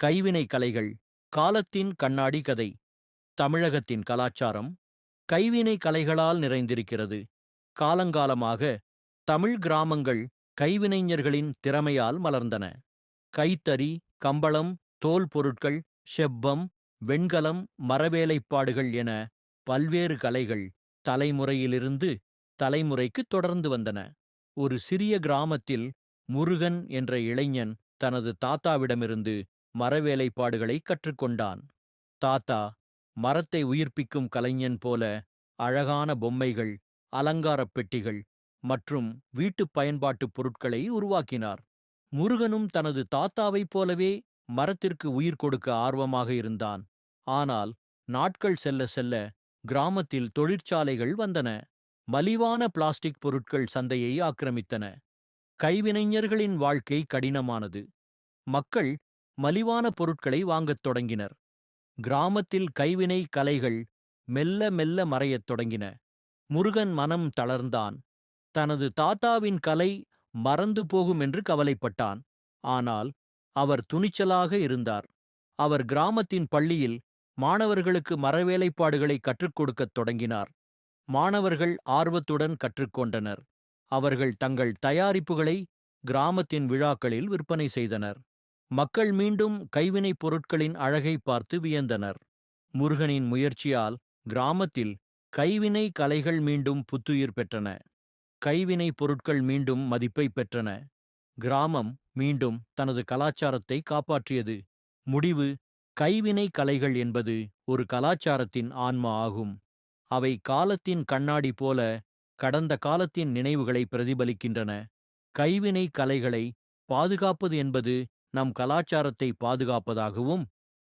கைவினை கலைகள் காலத்தின் கண்ணாடி கதை தமிழகத்தின் கலாச்சாரம் கைவினை கலைகளால் நிறைந்திருக்கிறது. காலங்காலமாக தமிழ் கிராமங்கள் கைவினைஞர்களின் திறமையால் மலர்ந்தன. கைத்தறி கம்பளம் தோல் பொருட்கள் செவ்வம் வெண்கலம் மரவேலைப்பாடுகள் என பல்வேறு கலைகள் தலைமுறையிலிருந்து தலைமுறைக்கு தொடர்ந்து வந்தன. ஒரு சிறிய கிராமத்தில் முருகன் என்ற இளைஞன் தனது தாத்தாவிடமிருந்து மரவேலைப்பாடுகளை கற்றுக்கொண்டான். தாத்தா மரத்தை உயிர்ப்பிக்கும் கலைஞன் போல அழகான பொம்மைகள் அலங்காரப் பெட்டிகள் மற்றும் வீட்டுப் பயன்பாட்டுப் பொருட்களை உருவாக்கினார். முருகனும் தனது தாத்தாவைப் போலவே மரத்திற்கு உயிர் கொடுக்க ஆர்வமாக இருந்தான். ஆனால் நாட்கள் செல்ல செல்ல கிராமத்தில் தொழிற்சாலைகள் வந்தன. மலிவான பிளாஸ்டிக் பொருட்கள் சந்தையை ஆக்கிரமித்தன. கைவினைஞர்களின் வாழ்க்கை கடினமானது. மக்கள் மலிவான பொருட்களை வாங்கத் தொடங்கினர். கிராமத்தில் கைவினை கலைகள் மெல்ல மெல்ல மறையத் தொடங்கின. முருகன் மனம் தளர்ந்தான். தனது தாத்தாவின் கலை மறந்து போகும் என்று கவலைப்பட்டான். ஆனால் அவர் துணிச்சலாக இருந்தார். அவர் கிராமத்தின் பள்ளியில் மாணவர்களுக்கு மரவேலைப்பாடுகளை கற்றுக் கொடுக்கத் தொடங்கினார். மாணவர்கள் ஆர்வத்துடன் கற்றுக்கொண்டனர் அவர்கள் தங்கள் தயாரிப்புகளை கிராமத்தின் விழாக்களில் விற்பனை செய்தனர். மக்கள் மீண்டும் கைவினைப் பொருட்களின் அழகை பார்த்து வியந்தனர். முருகனின் முயற்சியால் கிராமத்தில் கைவினை கலைகள் மீண்டும் புத்துயிர் பெற்றன. கைவினை பொருட்கள் மீண்டும் மதிப்பை பெற்றன. கிராமம் மீண்டும் தனது கலாச்சாரத்தை காப்பாற்றியது. முடிவு கைவினை கலைகள் என்பது ஒரு கலாச்சாரத்தின் ஆன்மா ஆகும். அவை காலத்தின் கண்ணாடி போல கடந்த காலத்தின் நினைவுகளை பிரதிபலிக்கின்றன. கைவினை கலைகளை பாதுகாப்பது என்பது நம் கலாச்சாரத்தை பாதுகாப்பதாகவும்